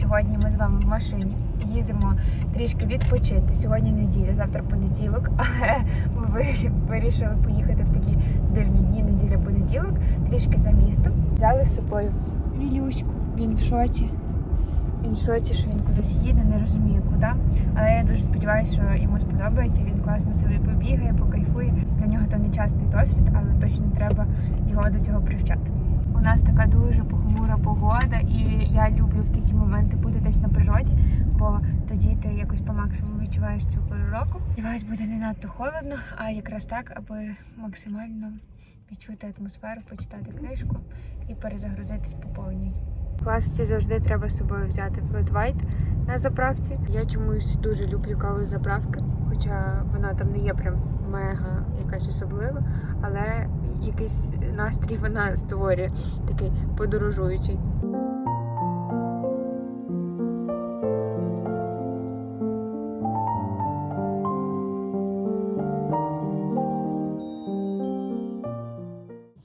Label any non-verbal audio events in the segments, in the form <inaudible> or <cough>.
Сьогодні ми з вами в машині. Їдемо трішки відпочити. Сьогодні неділя, завтра понеділок, <laughs> але ми вирішили, поїхати в такі дивні дні неділя понеділок, трішки за місто. Взяли з собою Вілюську. Він в шоці. Він в шоці, що він кудись їде, не розуміє куди. Але я дуже сподіваюся, що йому сподобається. Він класно собі побігає, покайфує. Для нього то не частий досвід, але точно треба його до цього привчати. У нас така дуже похмура погода, і я люблю в такі моменти бути десь на природі, бо тоді ти якось по максимуму відчуваєш цю пору року. Сподіваюсь, буде не надто холодно, а якраз так, аби максимально відчути атмосферу, почитати книжку і перезагрузитись по повній. Класці завжди треба з собою взяти White на заправці. Я чомусь дуже люблю каву з заправки, хоча вона там не є прям мега якась особлива, але якийсь настрій вона створює такий подорожуючий.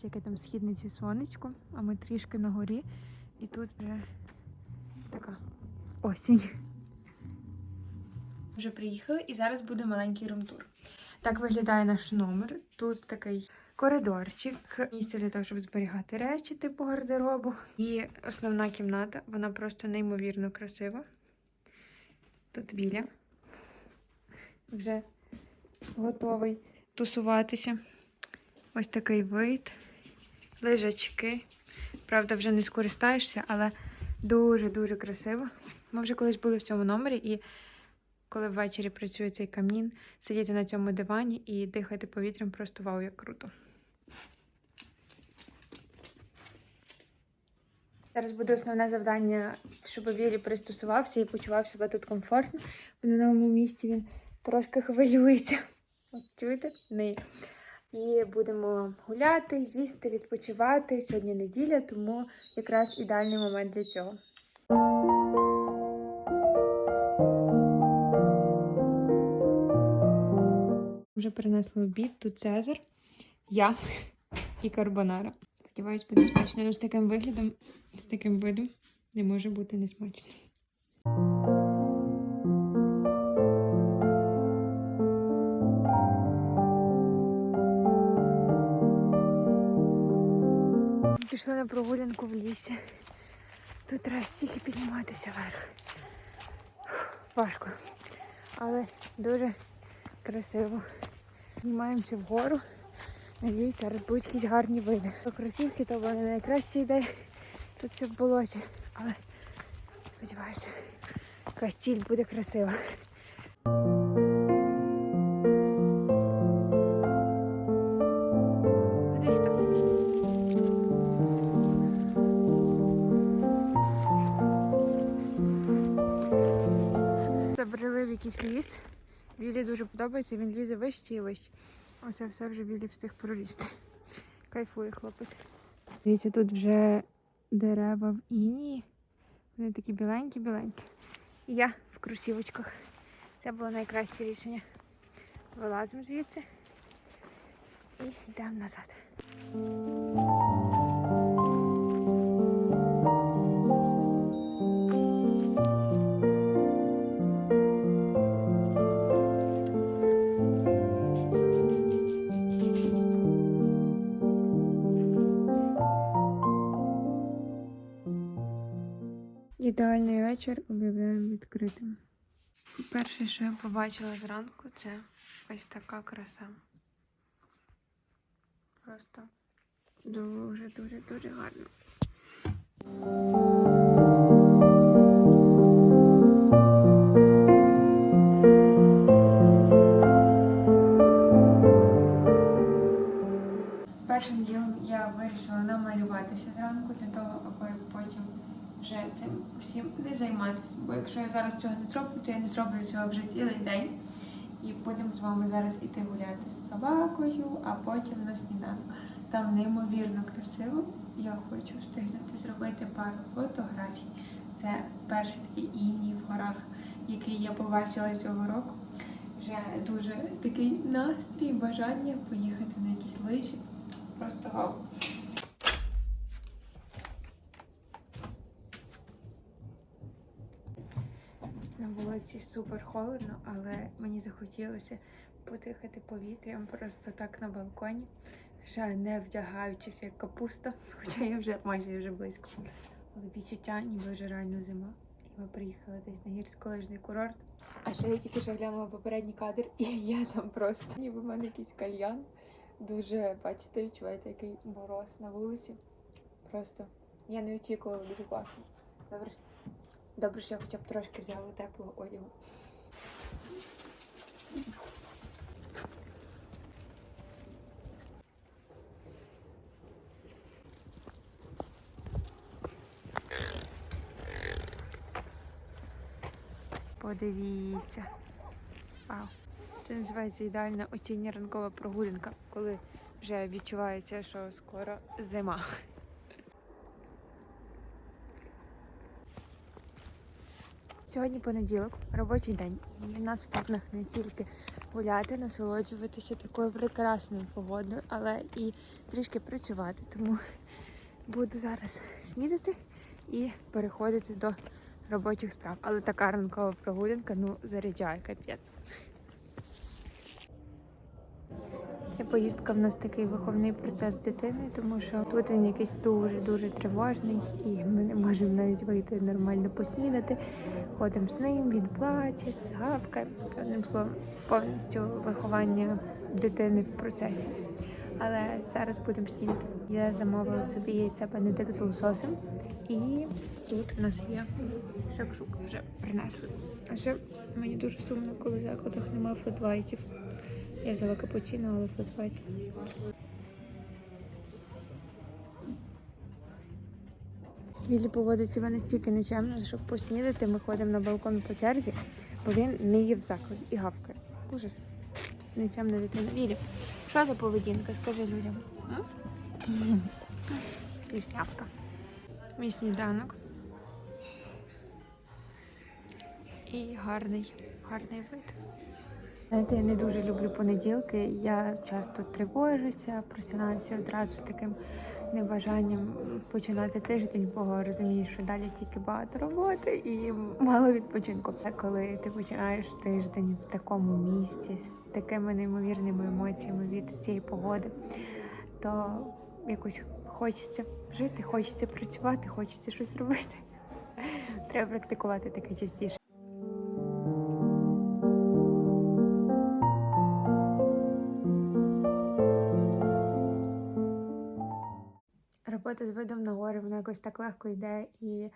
Яке там східниці сонечко, а ми трішки на горі, і тут вже така осінь. Вже приїхали і зараз буде маленький румтур. Так виглядає наш номер. Тут такий коридорчик, місце для того, щоб зберігати речі, типу гардеробу. І основна кімната, вона просто неймовірно красива. Тут Віля вже готовий тусуватися. Ось такий вид, лежачки. Правда, вже не скористаєшся, але дуже-дуже красиво. Ми вже колись були в цьому номері, і коли ввечері працює цей камін, сидіти на цьому дивані і дихати повітрям просто вау, як круто. Зараз буде основне завдання, щоб Вілі пристосувався і почував себе тут комфортно. Бо на новому місці він трошки хвилюється. Чуєте? Не. І будемо гуляти, їсти, відпочивати. Сьогодні неділя, тому якраз ідеальний момент для цього. Вже принесли обід, тут Цезар, я і карбонара. Сподіваюсь, буде смачно. Ну, з таким виглядом, з таким видом не може бути несмачно. Пішли на прогулянку в лісі. Тут треба стільки підніматися вверх. Важко, але дуже красиво. Піднімаємося вгору. Надіюсь, зараз будуть якісь гарні види. По Кросівки то вони найкраща ідея. Тут все в болоті. Але сподіваюся, якась ціль буде красива. Забрели в якийсь ліс. Вілі дуже подобається, він лізе вище і вище. Оце все вже Вілі встиг пролізти. <laughs> Кайфує хлопець. Дивіться, тут вже дерева в інії. Вони такі біленькі-біленькі. І я в кросівочках. Це було найкраще рішення. Вилазимо звідси і йдемо назад. Ідеальний вечір об'являємо відкритим. Перше, що я побачила зранку, це ось така краса. Просто дуже, дуже, дуже гарно. Цим всім не займатися. Бо якщо я зараз цього не зроблю, то я не зроблю цього вже цілий день. І будемо з вами зараз іти гуляти з собакою, а потім на сніданок. Там неймовірно красиво. Я хочу встигнути зробити пару фотографій. Це перший такий іній в горах, який я побачила цього року. Вже дуже такий настрій, бажання поїхати на якісь лижі. Просто вау. Вулиці супер холодно, але мені захотілося подихати повітрям просто так на балконі, ще не вдягаючись як капуста, <laughs> хоча я вже майже я вже близько. Але відчуття ніби вже реально зима. І ми приїхали десь на гірськолижний курорт. А ще я тільки що глянула попередній кадр, <laughs> і я там просто ніби в мене якийсь кальян. Дуже, бачите, відчуваєте, який мороз на вулиці. Просто я не очікувала дуже класно. Добре, добре, що я хоча б трошки взяла теплого одягу. Подивіться. Вау. Це називається ідеальна осіння ранкова прогулянка, коли вже відчувається, що скоро зима. Сьогодні понеділок, робочий день. І нас в планах не тільки гуляти, насолоджуватися такою прекрасною погодою, але і трішки працювати. Тому буду зараз снідати і переходити до робочих справ. Але така ранкова прогулянка ну заряджає капець. Ця поїздка в нас такий виховний процес з дитиною, тому що тут він якийсь дуже-дуже тривожний, і ми не можемо навіть вийти нормально поснідати. Ходимо з ним, він плаче, гавкає. Одним словом, повністю виховання дитини в процесі. Але зараз будемо снідати. Я замовила собі яйця бенедикт з лососем, і тут у нас є шакшука вже принесли. А ще мені дуже сумно, коли в закладах немає флетвайтів. Я взяла капучино, але флетвайт. Віллі поводить себе настільки нечемно, щоб поснідати. Ми ходимо на балкон по черзі, бо він не їв в закладі і гавкає. Ужас. Нечемна дитина. Віллі, що за поведінка? Скажи людям. Смішнявка. <laughs> Мій сніданок. І гарний, гарний вид. Знаєте, я не дуже люблю понеділки. Я часто тривожуся, просинаюся одразу з таким небажанням починати тиждень, бо розумієш, що далі тільки багато роботи і мало відпочинку. А коли ти починаєш тиждень в такому місці з такими неймовірними емоціями від цієї погоди, то якось хочеться жити, хочеться працювати, хочеться щось робити. Треба практикувати таке частіше. Робота з видом на гори, вона якось так легко йде, і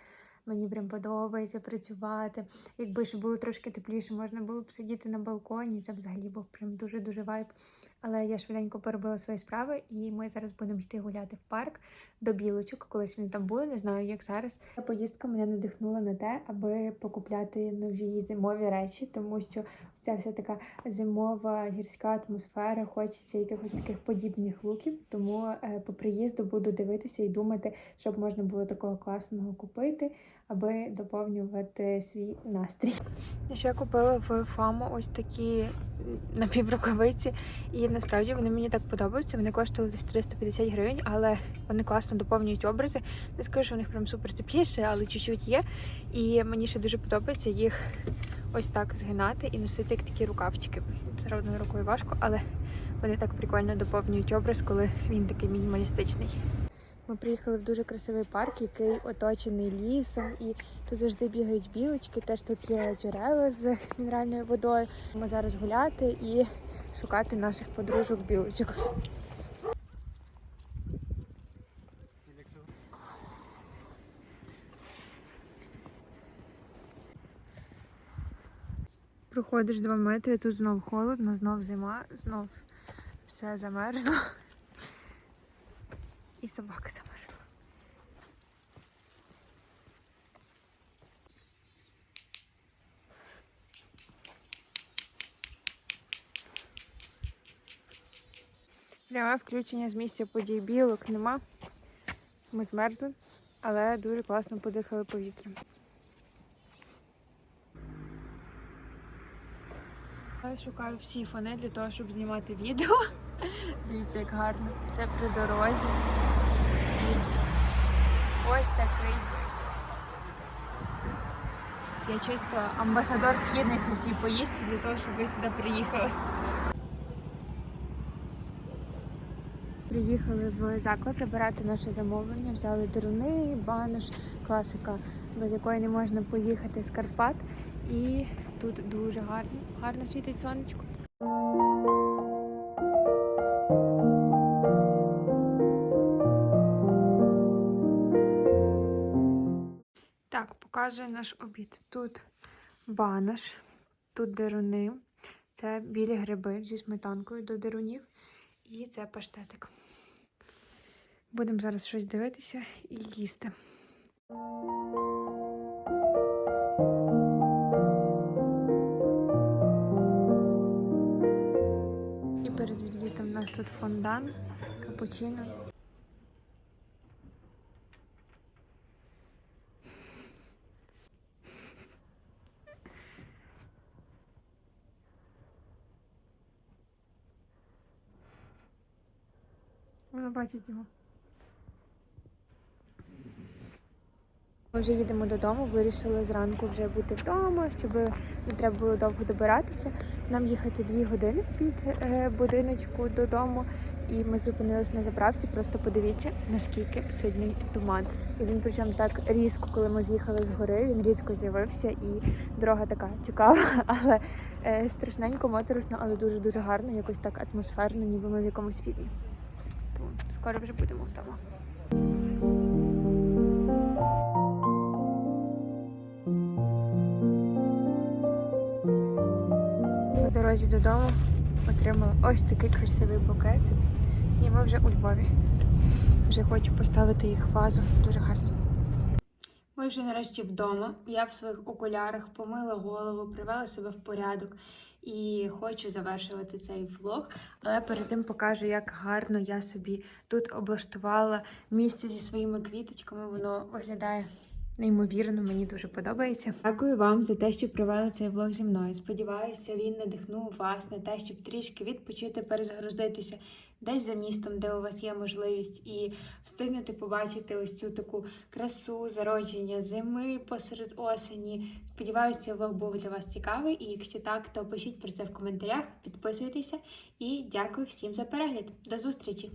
мені прям подобається працювати. Якби ще було трошки тепліше, можна було б сидіти на балконі. Це взагалі був прям дуже-дуже вайб. Але я швиденько поробила свої справи, і ми зараз будемо йти гуляти в парк до білочок. Колись вони там були, не знаю, як зараз. Ця поїздка мене надихнула на те, аби покупляти нові зимові речі, тому що ця вся така зимова гірська атмосфера, хочеться якихось таких подібних луків. Тому е, по приїзду буду дивитися і думати, щоб можна було такого класного купити, аби доповнювати свій настрій. Ще купила в ФАМО ось такі напіврукавиці, і насправді вони мені так подобаються. Вони коштували десь 350 гривень, але вони класно доповнюють образи. Не скажу, що в них прям супер тепліше, але чуть-чуть є. І мені ще дуже подобається їх ось так згинати і носити як такі рукавчики. Це одною рукою важко, але вони так прикольно доповнюють образ, коли він такий мінімалістичний. Ми приїхали в дуже красивий парк, який оточений лісом, і тут завжди бігають білочки. Теж тут є джерела з мінеральною водою. Ми зараз гуляти і шукати наших подружок білочок. Проходиш два метри, тут знов холодно, знов зима, знов все замерзло. І собака замерзла. Пряме включення з місця подій білок нема. Ми змерзли, але дуже класно подихали повітрям. Я шукаю всі фони для того, щоб знімати відео. Дивіться, як гарно. Це при дорозі. Ось такий Я чисто амбасадор східниці в цій поїздці для того, щоб ви сюди приїхали. Приїхали в заклад забирати наше замовлення, взяли деруни, банош, класика, без якої не можна поїхати з Карпат. І тут дуже гарно, гарно світить сонечко. Так, показую наш обід. Тут банош, тут деруни, це білі гриби зі сметанкою до дерунів, і це паштетик. Будемо зараз щось дивитися і їсти. І перед від'їздом у нас тут фондан, капучино. Вона бачить його. Ми вже їдемо додому, вирішили зранку вже бути вдома, щоб не треба було довго добиратися. Нам їхати дві години від е, будиночку додому. І ми зупинились на заправці. Просто подивіться, наскільки сильний туман. І він причому так різко, коли ми з'їхали з гори, він різко з'явився, і дорога така цікава, <laughs> але е, страшненько, моторошно, але дуже дуже гарно, якось так атмосферно, ніби ми в якомусь фільмі. Скоро вже будемо вдома. По дорозі додому отримала ось такий красивий букет. І ми вже у Львові. Вже хочу поставити їх в вазу. Дуже гарні. Ми вже нарешті вдома. Я в своїх окулярах помила голову, привела себе в порядок і хочу завершувати цей влог. Але перед тим покажу, як гарно я собі тут облаштувала місце зі своїми квіточками. Воно виглядає неймовірно, мені дуже подобається. Дякую вам за те, що провели цей влог зі мною. Сподіваюся, він надихнув вас на те, щоб трішки відпочити, перезагрузитися десь за містом, де у вас є можливість, і встигнути побачити ось цю таку красу зародження зими посеред осені. Сподіваюся, влог був для вас цікавий. І якщо так, то пишіть про це в коментарях, підписуйтеся і дякую всім за перегляд. До зустрічі!